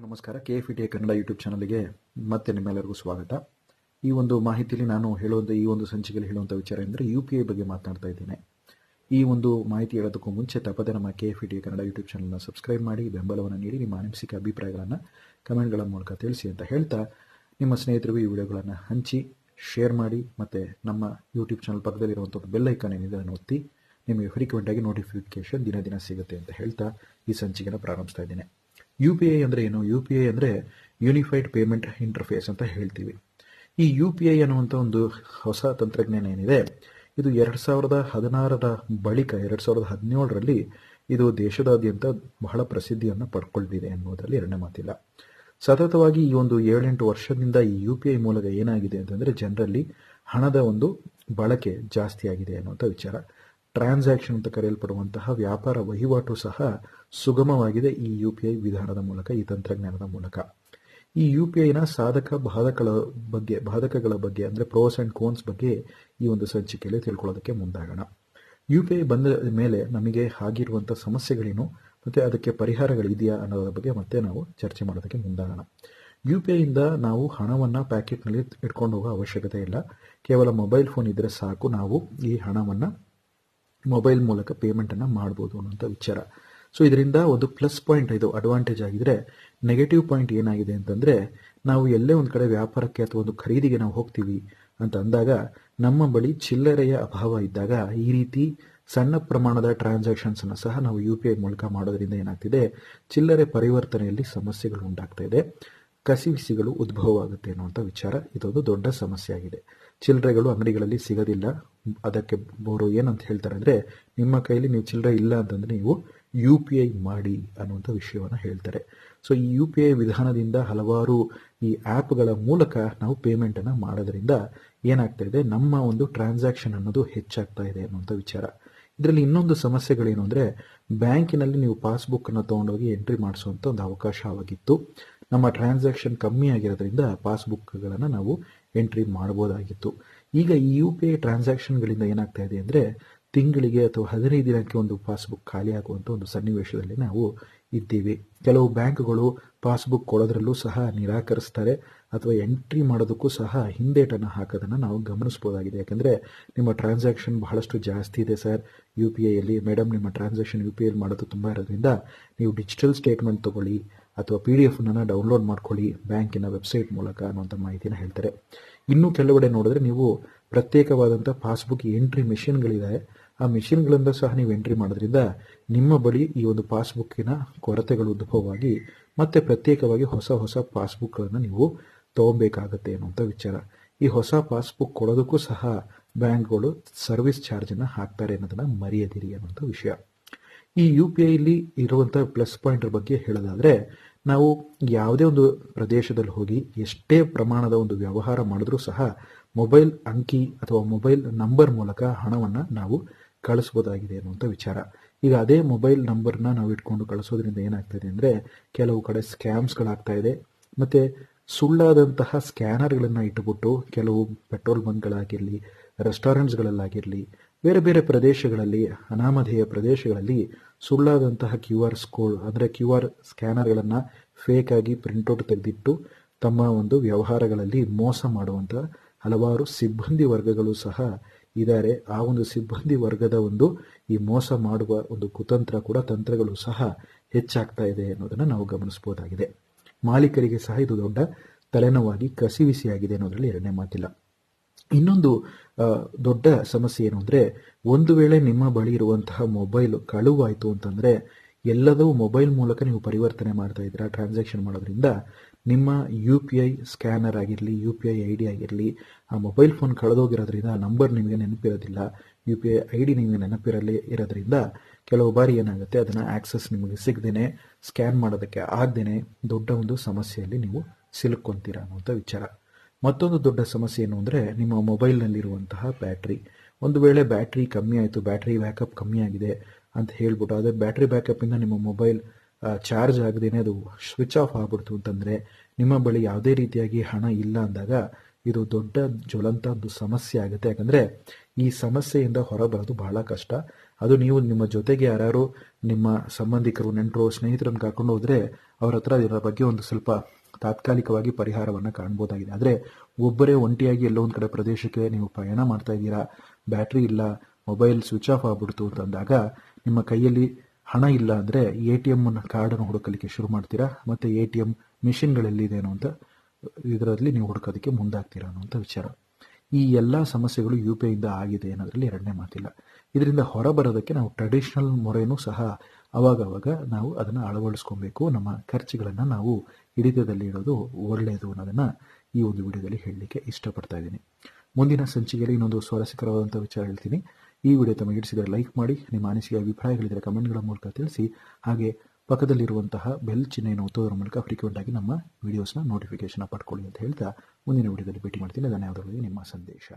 ಎಲ್ಲರಿಗೂ ನಮಸ್ಕಾರ. K F T Kannada YouTube ಚಾನಲ್ಗೆ ಮತ್ತೆ ನಿಮ್ಮೆಲ್ಲರಿಗೂ ಸ್ವಾಗತ. ಈ ಒಂದು ಮಾಹಿತಿಯಲ್ಲಿ ನಾನು ಹೇಳುವಂಥ ಈ ಒಂದು ಸಂಚಿಕೆಯಲ್ಲಿ ಹೇಳುವಂಥ ವಿಚಾರ ಎಂದರೆ ಯು ಪಿ ಐ ಬಗ್ಗೆ ಮಾತನಾಡ್ತಾ ಇದ್ದೇನೆ. ಈ ಒಂದು ಮಾಹಿತಿ ಹೇಳೋದಕ್ಕೂ ಮುಂಚೆ ತಪ್ಪದೆ ನಮ್ಮ K F T Kannada YouTube ಚಾನಲ್ನ ಸಬ್ಸ್ಕ್ರೈಬ್ ಮಾಡಿ, ಬೆಂಬಲವನ್ನು ನೀಡಿ, ನಿಮ್ಮ ಅನಿಸಿಕೆ, ಅಭಿಪ್ರಾಯಗಳನ್ನು ಕಮೆಂಟ್ಗಳ ಮೂಲಕ ತಿಳಿಸಿ ಅಂತ ಹೇಳ್ತಾ, ನಿಮ್ಮ ಸ್ನೇಹಿತರಿಗೂ ಈ ವಿಡಿಯೋಗಳನ್ನು ಹಂಚಿ ಶೇರ್ ಮಾಡಿ, ಮತ್ತು ನಮ್ಮ ಯೂಟ್ಯೂಬ್ ಚಾನಲ್ ಪಕ್ಕದಲ್ಲಿರುವಂಥದ್ದು ಬೆಲ್ ಐಕಾನ್ ಏನಿದೆ ಅದನ್ನು ಒತ್ತಿ, ನಿಮಗೆ ಫ್ರೀಕ್ವೆಂಟಾಗಿ ನೋಟಿಫಿಕೇಶನ್ ದಿನ ದಿನ ಸಿಗುತ್ತೆ ಅಂತ ಹೇಳ್ತಾ ಈ ಸಂಚಿಕೆನ ಪ್ರಾರಂಭಿಸ್ತಾ ಇದ್ದೇನೆ. ಯು ಪಿ ಐ ಅಂದರೆ ಏನು? ಯು ಪಿ ಐ ಅಂದರೆ ಯೂನಿಫೈಡ್ ಪೇಮೆಂಟ್ ಇಂಟರ್ಫೇಸ್ ಅಂತ ಹೇಳ್ತೀವಿ. ಈ ಯು ಪಿ ಐ ಅನ್ನುವಂಥ ಒಂದು ಹೊಸ ತಂತ್ರಜ್ಞಾನ ಏನಿದೆ, ಇದು ಎರಡು ಸಾವಿರದ ಹದಿನಾರರ ಬಳಿಕ, ಎರಡು ಸಾವಿರದ ಹದಿನೇಳರಲ್ಲಿ ಇದು ದೇಶದಾದ್ಯಂತ ಬಹಳ ಪ್ರಸಿದ್ಧಿಯನ್ನು ಪಡ್ಕೊಳ್ತಿದೆ ಎನ್ನುವುದರಲ್ಲಿ ಎರಡನೇ ಮಾತಿಲ್ಲ. ಸತತವಾಗಿ ಈ ಒಂದು ಏಳೆಂಟು ವರ್ಷದಿಂದ ಈ ಯು ಪಿ ಐ ಮೂಲಕ ಏನಾಗಿದೆ ಅಂತಂದರೆ, ಜನರಲ್ಲಿ ಹಣದ ಒಂದು ಬಳಕೆ ಜಾಸ್ತಿ ಆಗಿದೆ ಅನ್ನುವಂಥ ವಿಚಾರ. ಟ್ರಾನ್ಸಾಕ್ಷನ್ ಅಂತ ಕರೆಯಲ್ಪಡುವಂತಹ ವ್ಯಾಪಾರ ವಹಿವಾಟು ಸಹ ಸುಗಮವಾಗಿದೆ ಈ ಯು ಪಿ ಐ ವಿಧಾನದ ಮೂಲಕ, ಈ ತಂತ್ರಜ್ಞಾನದ ಮೂಲಕ. ಈ ಯು ಪಿ ಐನ ಸಾಧಕ ಬಾಧಕಗಳ ಬಗ್ಗೆ ಬಾಧಕಗಳ ಬಗ್ಗೆ ಅಂದರೆ ಪ್ರೋಸ್ ಆ್ಯಂಡ್ ಕೋನ್ಸ್ ಬಗ್ಗೆ ಈ ಒಂದು ಸಂಚಿಕೆಯಲ್ಲಿ ತಿಳ್ಕೊಳ್ಳೋದಕ್ಕೆ ಮುಂದಾಗೋಣ. ಯು ಪಿ ಐ ಬಂದ ಮೇಲೆ ನಮಗೆ ಆಗಿರುವಂಥ ಸಮಸ್ಯೆಗಳೇನು ಮತ್ತು ಅದಕ್ಕೆ ಪರಿಹಾರಗಳಿದೆಯಾ ಅನ್ನೋದರ ಬಗ್ಗೆ ಮತ್ತೆ ನಾವು ಚರ್ಚೆ ಮಾಡೋದಕ್ಕೆ ಮುಂದಾಗೋಣ. ಯು ಪಿ ಐಯಿಂದ ನಾವು ಹಣವನ್ನು ಪ್ಯಾಕೆಟ್ನಲ್ಲಿ ಇಟ್ಕೊಂಡು ಹೋಗೋ ಅವಶ್ಯಕತೆ ಇಲ್ಲ. ಕೇವಲ ಮೊಬೈಲ್ ಫೋನ್ ಇದ್ದರೆ ಸಾಕು. ನಾವು ಈ ಹಣವನ್ನು ಮೊಬೈಲ್ ಮೂಲಕ ಪೇಮೆಂಟನ್ನು ಮಾಡ್ಬೋದು ಅನ್ನೋಂಥ ವಿಚಾರ. ಸೊ ಇದರಿಂದ ಒಂದು ಪ್ಲಸ್ ಪಾಯಿಂಟ್ ಇದು ಅಡ್ವಾಂಟೇಜ್ ಆಗಿದ್ರೆ ನೆಗೆಟಿವ್ ಪಾಯಿಂಟ್ ಏನಾಗಿದೆ ಅಂತಂದರೆ, ನಾವು ಎಲ್ಲೇ ಒಂದು ಕಡೆ ವ್ಯಾಪಾರಕ್ಕೆ ಅಥವಾ ಒಂದು ಖರೀದಿಗೆ ನಾವು ಹೋಗ್ತೀವಿ ಅಂತ ಅಂದಾಗ, ನಮ್ಮ ಬಳಿ ಚಿಲ್ಲರೆಯ ಅಭಾವ ಇದ್ದಾಗ, ಈ ರೀತಿ ಸಣ್ಣ ಪ್ರಮಾಣದ ಟ್ರಾನ್ಸಾಕ್ಷನ್ಸನ್ನು ಸಹ ನಾವು ಯು ಪಿ ಐ ಮೂಲಕ ಮಾಡೋದ್ರಿಂದ ಏನಾಗ್ತಿದೆ, ಚಿಲ್ಲರೆ ಪರಿವರ್ತನೆಯಲ್ಲಿ ಸಮಸ್ಯೆಗಳು ಉಂಟಾಗ್ತಾ ಇದೆ. ಕಸಿವಿಸಿಗಳು ಉದ್ಭವವಾಗುತ್ತೆ ಅನ್ನುವಂಥ ವಿಚಾರ ಇದೊಂದು ದೊಡ್ಡ ಸಮಸ್ಯೆ ಆಗಿದೆ ಚಿಲ್ಲರೆಗಳು ಅಂಗಡಿಗಳಲ್ಲಿ ಸಿಗೋದಿಲ್ಲ. ಅದಕ್ಕೆ ಅವರು ಏನಂತ ಹೇಳ್ತಾರೆ ಅಂದರೆ, ನಿಮ್ಮ ಕೈಲಿ ನೀವು ಚಿಲ್ಲರೆ ಇಲ್ಲ ಅಂತಂದರೆ ನೀವು ಯು ಪಿ ಐ ಮಾಡಿ ಅನ್ನುವಂಥ ವಿಷಯವನ್ನು ಹೇಳ್ತಾರೆ. ಸೊ ಈ ಯು ಪಿ ಐ ವಿಧಾನದಿಂದ ಹಲವಾರು ಈ ಆ್ಯಪ್ಗಳ ಮೂಲಕ ನಾವು ಪೇಮೆಂಟನ್ನು ಮಾಡೋದ್ರಿಂದ ಏನಾಗ್ತಾ ಇದೆ, ನಮ್ಮ ಒಂದು ಟ್ರಾನ್ಸಾಕ್ಷನ್ ಅನ್ನೋದು ಹೆಚ್ಚಾಗ್ತಾ ಇದೆ ಅನ್ನುವಂಥ ವಿಚಾರ. ಇದರಲ್ಲಿ ಇನ್ನೊಂದು ಸಮಸ್ಯೆಗಳೇನು ಅಂದರೆ, ಬ್ಯಾಂಕಿನಲ್ಲಿ ನೀವು ಪಾಸ್ಬುಕ್ಕನ್ನು ತೊಗೊಂಡೋಗಿ ಎಂಟ್ರಿ ಮಾಡಿಸುವಂಥ ಒಂದು ಅವಕಾಶ ಆಗಿತ್ತು. ನಮ್ಮ ಟ್ರಾನ್ಸಾಕ್ಷನ್ ಕಮ್ಮಿ ಆಗಿರೋದ್ರಿಂದ ಪಾಸ್ಬುಕ್ಗಳನ್ನು ನಾವು ಎಂಟ್ರಿ ಮಾಡ್ಬೋದಾಗಿತ್ತು. ಈಗ ಈ ಯು ಪಿ ಐ ಟ್ರಾನ್ಸಾಕ್ಷನ್ಗಳಿಂದ ಏನಾಗ್ತಾ ಇದೆ ಅಂದರೆ ತಿಂಗಳಿಗೆ ಅಥವಾ ಹದಿನೈದು ದಿನಕ್ಕೆ ಒಂದು ಪಾಸ್ಬುಕ್ ಖಾಲಿ ಆಗುವಂಥ ಒಂದು ಸನ್ನಿವೇಶದಲ್ಲಿ ನಾವು ಇದ್ದೀವಿ. ಕೆಲವು ಬ್ಯಾಂಕ್ಗಳು ಪಾಸ್ಬುಕ್ ಕೊಡೋದ್ರಲ್ಲೂ ಸಹ ನಿರಾಕರಿಸ್ತಾರೆ ಅಥವಾ ಎಂಟ್ರಿ ಮಾಡೋದಕ್ಕೂ ಸಹ ಹಿಂದೇಟನ್ನು ಹಾಕೋದನ್ನು ನಾವು ಗಮನಿಸ್ಬೋದಾಗಿದೆ. ಯಾಕಂದರೆ ನಿಮ್ಮ ಟ್ರಾನ್ಸಾಕ್ಷನ್ ಬಹಳಷ್ಟು ಜಾಸ್ತಿ ಇದೆ ಸರ್. ಯು ಪಿ ಐಯಲ್ಲಿ ಮೇಡಮ್ ನಿಮ್ಮ ಟ್ರಾನ್ಸಾಕ್ಷನ್ ಯು ಪಿ ಐಲಿ ಮಾಡೋದು ತುಂಬ ಇರೋದ್ರಿಂದ ನೀವು ಡಿಜಿಟಲ್ ಸ್ಟೇಟ್ಮೆಂಟ್ ತೊಗೊಳ್ಳಿ ಅಥವಾ ಪಿ ಡಿ ಎಫ್ನನ್ನು ಡೌನ್ಲೋಡ್ ಮಾಡ್ಕೊಳ್ಳಿ ಬ್ಯಾಂಕಿನ ವೆಬ್ಸೈಟ್ ಮೂಲಕ ಅನ್ನುವಂಥ ಮಾಹಿತಿನ ಹೇಳ್ತಾರೆ. ಇನ್ನು ಕೆಲವೆಡೆ ನೋಡಿದ್ರೆ ನೀವು ಪ್ರತ್ಯೇಕವಾದಂಥ ಪಾಸ್ಬುಕ್ ಎಂಟ್ರಿ ಮೆಷಿನ್ಗಳಿದೆ ಆ ಮೆಷಿನ್ಗಳಿಂದ ಸಹ ನೀವು ಎಂಟ್ರಿ ಮಾಡೋದ್ರಿಂದ ನಿಮ್ಮ ಬಳಿ ಈ ಒಂದು ಪಾಸ್ಬುಕ್ಕಿನ ಕೊರತೆಗಳು ಉದ್ಭವವಾಗಿ ಮತ್ತೆ ಪ್ರತ್ಯೇಕವಾಗಿ ಹೊಸ ಹೊಸ ಪಾಸ್ಬುಕ್ಗಳನ್ನು ನೀವು ತೊಗೊಬೇಕಾಗತ್ತೆ ಅನ್ನುವಂಥ ವಿಚಾರ. ಈ ಹೊಸ ಪಾಸ್ಬುಕ್ ಕೊಡೋದಕ್ಕೂ ಸಹ ಬ್ಯಾಂಕ್ಗಳು ಸರ್ವಿಸ್ ಚಾರ್ಜನ್ನು ಹಾಕ್ತಾರೆ ಅನ್ನೋದನ್ನು ಮರೆಯದಿರಿ ಅನ್ನುವಂಥ ವಿಷಯ. ಈ ಯು ಪಿ ಐಲಿ ಇರುವಂಥ ಪ್ಲಸ್ ಪಾಯಿಂಟ್ ಬಗ್ಗೆ ಹೇಳೋದಾದರೆ ನಾವು ಯಾವುದೇ ಒಂದು ಪ್ರದೇಶದಲ್ಲಿ ಹೋಗಿ ಎಷ್ಟೇ ಪ್ರಮಾಣದ ಒಂದು ವ್ಯವಹಾರ ಮಾಡಿದ್ರೂ ಸಹ ಮೊಬೈಲ್ ಅಂಕಿ ಅಥವಾ ಮೊಬೈಲ್ ನಂಬರ್ ಮೂಲಕ ಹಣವನ್ನು ನಾವು ಕಳಿಸ್ಬೋದಾಗಿದೆ ಅನ್ನುವಂಥ ವಿಚಾರ. ಈಗ ಅದೇ ಮೊಬೈಲ್ ನಂಬರ್ನ ನಾವು ಇಟ್ಕೊಂಡು ಕಳಿಸೋದ್ರಿಂದ ಏನಾಗ್ತಾಯಿದೆ ಅಂದರೆ ಕೆಲವು ಕಡೆ ಸ್ಕ್ಯಾಮ್ಸ್ಗಳಾಗ್ತಾ ಇದೆ, ಮತ್ತು ಸುಳ್ಳಾದಂತಹ ಸ್ಕ್ಯಾನರ್ಗಳನ್ನು ಇಟ್ಟುಬಿಟ್ಟು ಕೆಲವು ಪೆಟ್ರೋಲ್ ಬಂಕ್ಗಳಾಗಿರಲಿ, ರೆಸ್ಟೋರೆಂಟ್ಸ್ಗಳಲ್ಲಾಗಿರಲಿ ಬೇರೆ ಬೇರೆ ಪ್ರದೇಶಗಳಲ್ಲಿ, ಅನಾಮಧೇಯ ಪ್ರದೇಶಗಳಲ್ಲಿ ಸುಳ್ಳಾದಂತಹ ಕ್ಯೂ ಆರ್ ಸ್ಕೋಡ್, ಅಂದರೆ ಕ್ಯೂ ಆರ್ ಸ್ಕ್ಯಾನರ್ಗಳನ್ನು ಫೇಕ್ ಆಗಿ ಪ್ರಿಂಟೌಟ್ ತೆಗೆದಿಟ್ಟು ತಮ್ಮ ಒಂದು ವ್ಯವಹಾರಗಳಲ್ಲಿ ಮೋಸ ಮಾಡುವಂಥ ಹಲವಾರು ಸಿಬ್ಬಂದಿ ವರ್ಗಗಳು ಸಹ ಇದ್ದಾರೆ ಆ ಒಂದು ಸಿಬ್ಬಂದಿ ವರ್ಗದ ಒಂದು ಈ ಮೋಸ ಮಾಡುವ ಒಂದು ಕುತಂತ್ರ ಕೂಡ ತಂತ್ರಗಳು ಸಹ ಹೆಚ್ಚಾಗ್ತಾ ಇದೆ ಅನ್ನೋದನ್ನು ನಾವು ಗಮನಿಸಬಹುದಾಗಿದೆ ಮಾಲೀಕರಿಗೆ ಸಹ ಇದು ದೊಡ್ಡ ತಲೆನೋವಾಗಿ ಕಸಿವಿಸಿಯಾಗಿದೆ ಅನ್ನೋದರಲ್ಲಿ ಎರಡನೇ ಮಾತಿಲ್ಲ. ಇನ್ನೊಂದು ದೊಡ್ಡ ಸಮಸ್ಯೆ ಏನು ಅಂದರೆ, ಒಂದು ವೇಳೆ ನಿಮ್ಮ ಬಳಿ ಇರುವಂತಹ ಮೊಬೈಲ್ ಕಳುವಾಯಿತು ಅಂತಂದರೆ, ಎಲ್ಲದೂ ಮೊಬೈಲ್ ಮೂಲಕ ನೀವು ಪರಿವರ್ತನೆ ಮಾಡ್ತಾ ಇದ್ದೀರಾ ಟ್ರಾನ್ಸಾಕ್ಷನ್ ಮಾಡೋದ್ರಿಂದ. ನಿಮ್ಮ ಯು ಪಿ ಐ ಸ್ಕ್ಯಾನರ್ ಆಗಿರಲಿ U P I I D ಆಗಿರಲಿ, ಆ ಮೊಬೈಲ್ ಫೋನ್ ಕಳೆದೋಗಿರೋದ್ರಿಂದ ನಂಬರ್ ನಿಮಗೆ ನೆನಪಿರೋದಿಲ್ಲ U P I I D ನಿಮಗೆ ನೆನಪಿರಲಿ ಇರೋದ್ರಿಂದ ಕೆಲವು ಬಾರಿ ಏನಾಗುತ್ತೆ, ಅದನ್ನು ಆಕ್ಸೆಸ್ ನಿಮಗೆ ಸಿಗದೇನೆ ಸ್ಕ್ಯಾನ್ ಮಾಡೋದಕ್ಕೆ ಆಗದೇನೆ ದೊಡ್ಡ ಒಂದು ಸಮಸ್ಯೆಯಲ್ಲಿ ನೀವು ಸಿಲುಕೊಂತೀರ ಅನ್ನುವಂಥ ವಿಚಾರ. ಮತ್ತೊಂದು ದೊಡ್ಡ ಸಮಸ್ಯೆ ಏನು ಅಂದರೆ ನಿಮ್ಮ ಮೊಬೈಲ್ನಲ್ಲಿರುವಂತಹ ಬ್ಯಾಟ್ರಿ. ಒಂದು ವೇಳೆ ಬ್ಯಾಟ್ರಿ ಕಮ್ಮಿ ಆಯಿತು, ಬ್ಯಾಟ್ರಿ ಬ್ಯಾಕಪ್ ಕಮ್ಮಿ ಆಗಿದೆ ಅಂತ ಹೇಳ್ಬಿಟ್ಟು ಅದೇ ಬ್ಯಾಟ್ರಿ ಬ್ಯಾಕಪ್ಪಿಂದ ನಿಮ್ಮ ಮೊಬೈಲ್ ಚಾರ್ಜ್ ಆಗದೇನೆ ಅದು ಸ್ವಿಚ್ ಆಫ್ ಆಗ್ಬಿಡ್ತು ಅಂತಂದರೆ ನಿಮ್ಮ ಬಳಿ ಯಾವುದೇ ರೀತಿಯಾಗಿ ಹಣ ಇಲ್ಲ ಅಂದಾಗ ಇದು ದೊಡ್ಡ ಜ್ವಲಂತ ಒಂದು ಸಮಸ್ಯೆ ಆಗುತ್ತೆ. ಯಾಕಂದರೆ ಈ ಸಮಸ್ಯೆಯಿಂದ ಹೊರಬರೋದು ಬಹಳ ಕಷ್ಟ. ಅದು ನೀವು ನಿಮ್ಮ ಜೊತೆಗೆ ಯಾರು ನಿಮ್ಮ ಸಂಬಂಧಿಕರು, ನೆಂಟರು, ಸ್ನೇಹಿತರನ್ನು ಕರ್ಕೊಂಡು ಹೋದರೆ ಅವ್ರ ಹತ್ರ ಇದರ ಬಗ್ಗೆ ಒಂದು ಸ್ವಲ್ಪ ತಾತ್ಕಾಲಿಕವಾಗಿ ಪರಿಹಾರವನ್ನು ಕಾಣ್ಬೋದಾಗಿದೆ. ಆದರೆ ಒಬ್ಬರೇ ಒಂಟಿಯಾಗಿ ಎಲ್ಲೋ ಒಂದು ಕಡೆ ಪ್ರದೇಶಕ್ಕೆ ನೀವು ಪ್ರಯಾಣ ಮಾಡ್ತಾ ಇದ್ದೀರಾ, ಬ್ಯಾಟ್ರಿ ಇಲ್ಲ, ಮೊಬೈಲ್ ಸ್ವಿಚ್ ಆಫ್ ಆಗ್ಬಿಡ್ತು ಅಂತಂದಾಗ ನಿಮ್ಮ ಕೈಯಲ್ಲಿ ಹಣ ಇಲ್ಲ ಅಂದರೆ ಎ ಟಿ ಎಂ ಕಾರ್ಡನ್ನು ಹುಡುಕಲಿಕ್ಕೆ ಶುರು ಮಾಡ್ತೀರಾ? ಮತ್ತು ಎ ಟಿ ಎಂ ಮಿಷಿನ್ಗಳೆಲ್ಲಿದೇನೋ ಅಂತ, ಇದರಲ್ಲಿ ನೀವು ಹುಡುಕೋದಕ್ಕೆ ಮುಂದಾಗ್ತೀರಾ ಅನ್ನುವಂಥ ವಿಚಾರ. ಈ ಎಲ್ಲ ಸಮಸ್ಯೆಗಳು ಯು ಪಿ ಐಯಿಂದ ಆಗಿದೆ ಅನ್ನೋದ್ರಲ್ಲಿ ಎರಡನೇ ಮಾತಿಲ್ಲ. ಇದರಿಂದ ಹೊರಬರೋದಕ್ಕೆ ನಾವು ಟ್ರೆಡಿಷ್ನಲ್ ಮೊರೆನೂ ಸಹ ಅವಾಗವಾಗ ನಾವು ಅದನ್ನು ಅಳವಡಿಸ್ಕೊಬೇಕು. ನಮ್ಮ ಖರ್ಚುಗಳನ್ನು ನಾವು ಹಿಡಿತದಲ್ಲಿ ಇರೋದು ಒಳ್ಳೆಯದು ಅನ್ನೋದನ್ನು ಈ ಒಂದು ವಿಡಿಯೋದಲ್ಲಿ ಹೇಳಲಿಕ್ಕೆ ಇಷ್ಟಪಡ್ತಾ ಇದ್ದೀನಿ. ಮುಂದಿನ ಸಂಚಿಕೆಯಲ್ಲಿ ಇನ್ನೊಂದು ಸ್ವಾರಸ್ಯಕರವಾದಂಥ ವಿಚಾರ ಹೇಳ್ತೀನಿ. ಈ ವಿಡಿಯೋ ತಮಗೆ ಹಿಡಿಸಿದರೆ ಲೈಕ್ ಮಾಡಿ, ನಿಮ್ಮ ಅನಿಸಿಕೆ ಅಭಿಪ್ರಾಯಗಳಿದ್ದರೆ ಕಮೆಂಟ್ಗಳ ಮೂಲಕ ತಿಳಿಸಿ. ಹಾಗೆ ಪಕ್ಕದಲ್ಲಿರುವಂತಹ ಬೆಲ್ ಚಿಹ್ನೆಯನ್ನು ಒತ್ತೋದ್ರ ಮೂಲಕ ಫ್ರೀಕ್ವೆಂಟ್ ಆಗಿ ನಮ್ಮ ವಿಡಿಯೋಸ್ನ ನೋಟಿಫಿಕೇಶನ್ ಪಡ್ಕೊಳ್ಳಿ ಅಂತ ಹೇಳ್ತಾ ಮುಂದಿನ ವಿಡಿಯೋದಲ್ಲಿ ಭೇಟಿ ಮಾಡ್ತೀನಿ. ಧನ್ಯವಾದಗಳಿಗೆ ನಿಮ್ಮ ಸಂದೇಶ.